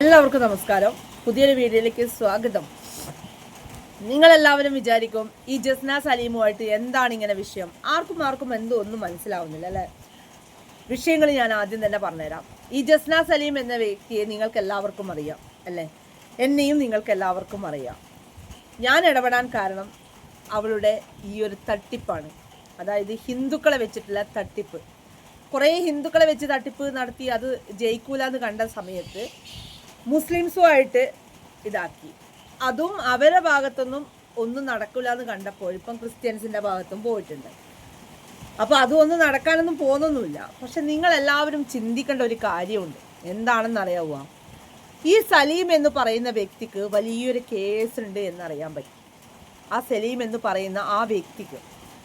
എല്ലാവർക്കും നമസ്കാരം. പുതിയൊരു വീഡിയോയിലേക്ക് സ്വാഗതം. നിങ്ങളെല്ലാവരും വിചാരിക്കും ഈ ജസ്ന സലീമുമായിട്ട് എന്താണ് ഇങ്ങനെ വിഷയം? ആർക്കും ആർക്കും എന്തോ ഒന്നും മനസ്സിലാവുന്നില്ല അല്ലേ? വിഷയങ്ങൾ ഞാൻ ആദ്യം തന്നെ പറഞ്ഞുതരാം. ഈ ജസ്ന സലീം എന്ന വ്യക്തിയെ നിങ്ങൾക്ക് എല്ലാവർക്കും അറിയാം അല്ലേ? എന്നെയും നിങ്ങൾക്ക് എല്ലാവർക്കും അറിയാം. ഞാൻ ഇടപെടാൻ കാരണം അവളുടെ ഈ ഒരു തട്ടിപ്പാണ്. അതായത് ഹിന്ദുക്കളെ വെച്ചിട്ടുള്ള തട്ടിപ്പ്. കുറേ ഹിന്ദുക്കളെ വെച്ച് തട്ടിപ്പ് നടത്തി അത് ജയിക്കൂല എന്ന് കണ്ട സമയത്ത് മുസ്ലിംസുമായിട്ട് ഇതാക്കി. അതും അവരുടെ ഭാഗത്തൊന്നും ഒന്നും നടക്കില്ല എന്ന് കണ്ടപ്പോൾ ഇപ്പം ക്രിസ്ത്യൻസിന്റെ ഭാഗത്തും പോയിട്ടുണ്ട്. അപ്പോൾ അതൊന്നും നടക്കാനൊന്നും പോകുന്നൊന്നുമില്ല. പക്ഷെ നിങ്ങൾ എല്ലാവരും ചിന്തിക്കേണ്ട ഒരു കാര്യമുണ്ട്. എന്താണെന്ന് അറിയാവുക ഈ സലീം എന്ന് പറയുന്ന വ്യക്തിക്ക് വലിയൊരു കേസ് ഉണ്ട് എന്നറിയാൻ പറ്റും. ആ സലീം എന്ന് പറയുന്ന ആ വ്യക്തിക്ക്.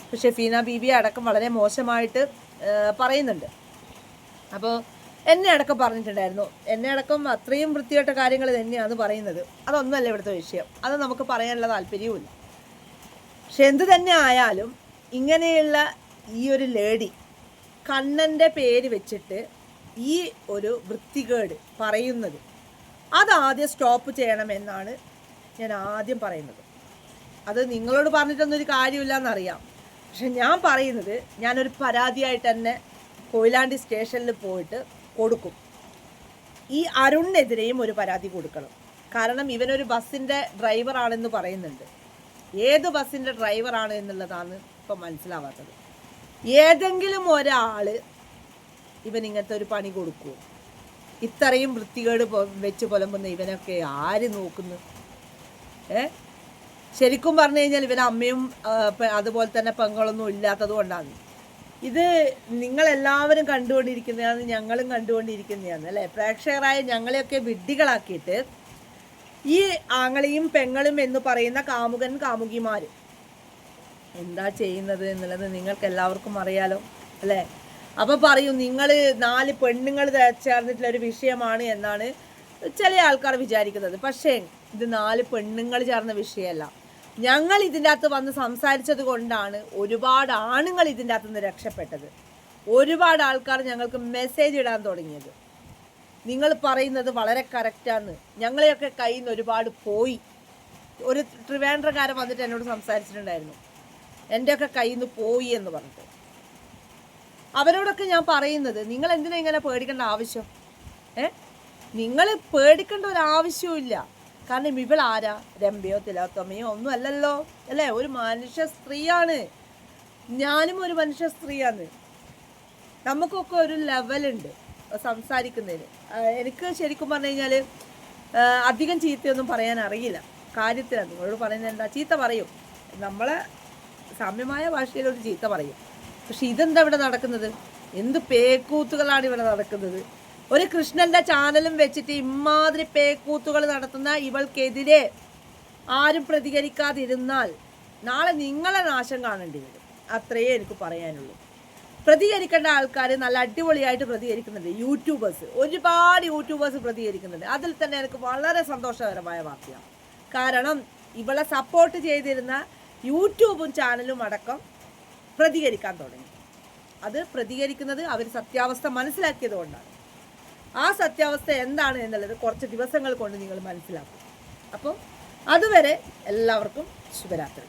പക്ഷെ ഫീന ബീബി അടക്കം വളരെ മോശമായിട്ട് പറയുന്നുണ്ട്. അപ്പോൾ എന്നെ അടക്കം പറഞ്ഞിട്ടുണ്ടായിരുന്നു. എന്നെ അടക്കം അത്രയും വൃത്തികെട്ട കാര്യങ്ങൾ തന്നെയാണ് പറയുന്നത്. അതൊന്നുമല്ല ഇവിടുത്തെ വിഷയം. അത് നമുക്ക് പറയാനുള്ള താല്പര്യവുമില്ല. പക്ഷെ എന്ത് തന്നെ ആയാലും ഇങ്ങനെയുള്ള ഈ ഒരു ലേഡി കണ്ണന്റെ പേര് വെച്ചിട്ട് ഈ ഒരു വൃത്തികേട് പറയുന്നത് അതാദ്യം സ്റ്റോപ്പ് ചെയ്യണമെന്നാണ് ഞാൻ ആദ്യം പറയുന്നത്. അത് നിങ്ങളോട് പറഞ്ഞിട്ടൊന്നും ഒരു കാര്യമില്ല എന്നറിയാം പക്ഷെ ഞാൻ പറയുന്നത് ഞാനൊരു പരാതിയായിട്ട് തന്നെ കൊയിലാണ്ടി സ്റ്റേഷനിൽ പോയിട്ട് കൊടുക്കും. ഈ അരുണിനെതിരെയും ഒരു പരാതി കൊടുക്കണം. കാരണം ഇവനൊരു ബസ്സിന്റെ ഡ്രൈവറാണെന്ന് പറയുന്നുണ്ട്. ഏത് ബസ്സിന്റെ ഡ്രൈവറാണ് എന്നുള്ളതാണ് ഇപ്പം മനസ്സിലാവാത്തത്. ഏതെങ്കിലും ഒരാൾ ഇവൻ ഇങ്ങനത്തെ ഒരു പണി കൊടുക്കുമോ ഇത്രയും വൃത്തികേട് വെച്ച് പുലമ്പുന്ന ഇവനൊക്കെ ആര് നോക്കുന്നു? ഏ? ശരിക്കും പറഞ്ഞു കഴിഞ്ഞാൽ ഇവൻ അമ്മയും അതുപോലെ തന്നെ പെങ്ങളൊന്നും ഇല്ലാത്തത് കൊണ്ടാണ്. ഇത് നിങ്ങളെല്ലാവരും കണ്ടുകൊണ്ടിരിക്കുന്നതാണ് ഞങ്ങളും കണ്ടുകൊണ്ടിരിക്കുന്നതാണ് അല്ലേ? പ്രേക്ഷകരായ ഞങ്ങളെയൊക്കെ വിഡ്ഢികളാക്കിയിട്ട് ഈ ആങ്ങളെയും പെങ്ങളും എന്ന് പറയുന്ന കാമുകൻ കാമുകിമാർ എന്താ ചെയ്യുന്നത് എന്നുള്ളത് നിങ്ങൾക്ക് എല്ലാവർക്കും അറിയാലോ അല്ലേ? അപ്പോൾ പറയൂ നിങ്ങൾ നാല് പെണ്ണുങ്ങൾ ചേർന്നിട്ടുള്ള ഒരു വിഷയമാണ് എന്നാണ് ചില ആൾക്കാർ വിചാരിക്കുന്നത്. പക്ഷേ ഇത് നാല് പെണ്ണുങ്ങൾ ചേർന്ന വിഷയമല്ല. ഞങ്ങൾ ഇതിന്റെ അകത്ത് വന്ന് സംസാരിച്ചത് കൊണ്ടാണ് ഒരുപാട് ആണുങ്ങൾ ഇതിന്റെ അകത്ത് നിന്ന് രക്ഷപ്പെട്ടത്. ഒരുപാട് ആൾക്കാർ ഞങ്ങൾക്ക് മെസ്സേജ് ഇടാൻ തുടങ്ങിയത്. നിങ്ങൾ പറയുന്നത് വളരെ കറക്റ്റാണ് ഞങ്ങളെയൊക്കെ കയ്യിൽ നിന്ന് ഒരുപാട് പോയി. ഒരു ട്രിവാൻഡ്രക്കാരൻ വന്നിട്ട് എന്നോട് സംസാരിച്ചിട്ടുണ്ടായിരുന്നു. എന്റെയൊക്കെ കയ്യിൽ നിന്ന് പോയി എന്ന് പറഞ്ഞിട്ട്. അവരോടൊക്കെ ഞാൻ പറയുന്നത് നിങ്ങൾ എന്തിനാ ഇങ്ങനെ പേടിക്കേണ്ട ആവശ്യം? ഏ? നിങ്ങൾ പേടിക്കേണ്ട ഒരു ആവശ്യവുമില്ല. കാരണം ഇവൾ ആരാ രമ്പയോ തിലോത്തമയോ ഒന്നും അല്ലല്ലോ അല്ലേ? ഒരു മനുഷ്യ സ്ത്രീയാണ്. ഞാനും ഒരു മനുഷ്യ സ്ത്രീയാണ്. നമുക്കൊക്കെ ഒരു ലെവലുണ്ട് സംസാരിക്കുന്നതിന്. എനിക്ക് ശരിക്കും പറഞ്ഞു കഴിഞ്ഞാൽ അധികം ചീത്തയൊന്നും പറയാൻ അറിയില്ല. കാര്യത്തിലാണ് നിങ്ങളോട് പറയുന്നത് എന്താ? ചീത്ത പറയും. നമ്മളെ സാമ്യമായ ഭാഷയിൽ ഒരു ചീത്ത പറയും. പക്ഷെ ഇതെന്താ ഇവിടെ നടക്കുന്നത്? എന്ത് പേക്കൂത്തുകളാണ് ഇവിടെ നടക്കുന്നത്? ഒരു കൃഷ്ണന്റെ ചാനലും വെച്ചിട്ട് ഇമാതിരി പേക്കൂത്തുകൾ നടത്തുന്ന ഇവൾക്കെതിരെ ആരും പ്രതികരിക്കാതിരുന്നാൽ നാളെ നിങ്ങളെ നാശം കാണേണ്ടി വരും. അത്രയേ എനിക്ക് പറയാനുള്ളൂ. പ്രതികരിക്കേണ്ട ആൾക്കാർ നല്ല അടിപൊളിയായിട്ട് പ്രതികരിക്കുന്നുണ്ട്. യൂട്യൂബേഴ്സ് ഒരുപാട് യൂട്യൂബേഴ്സ് പ്രതികരിക്കുന്നുണ്ട്. അതിൽ തന്നെ എനിക്ക് വളരെ സന്തോഷകരമായ വാർത്തയാണ്. കാരണം ഇവളെ സപ്പോർട്ട് ചെയ്തിരുന്ന യൂട്യൂബും ചാനലും അടക്കം പ്രതികരിക്കാൻ തുടങ്ങി. അത് പ്രതികരിക്കുന്നത് അവർ സത്യാവസ്ഥ മനസ്സിലാക്കിയത് കൊണ്ടാണ്. ആ സത്യാവസ്ഥ എന്താണ് എന്നുള്ളത് കുറച്ച് ദിവസങ്ങൾ കൊണ്ട് നിങ്ങൾ മനസ്സിലാക്കും. അപ്പോൾ അതുവരെ എല്ലാവർക്കും ശുഭരാത്രി.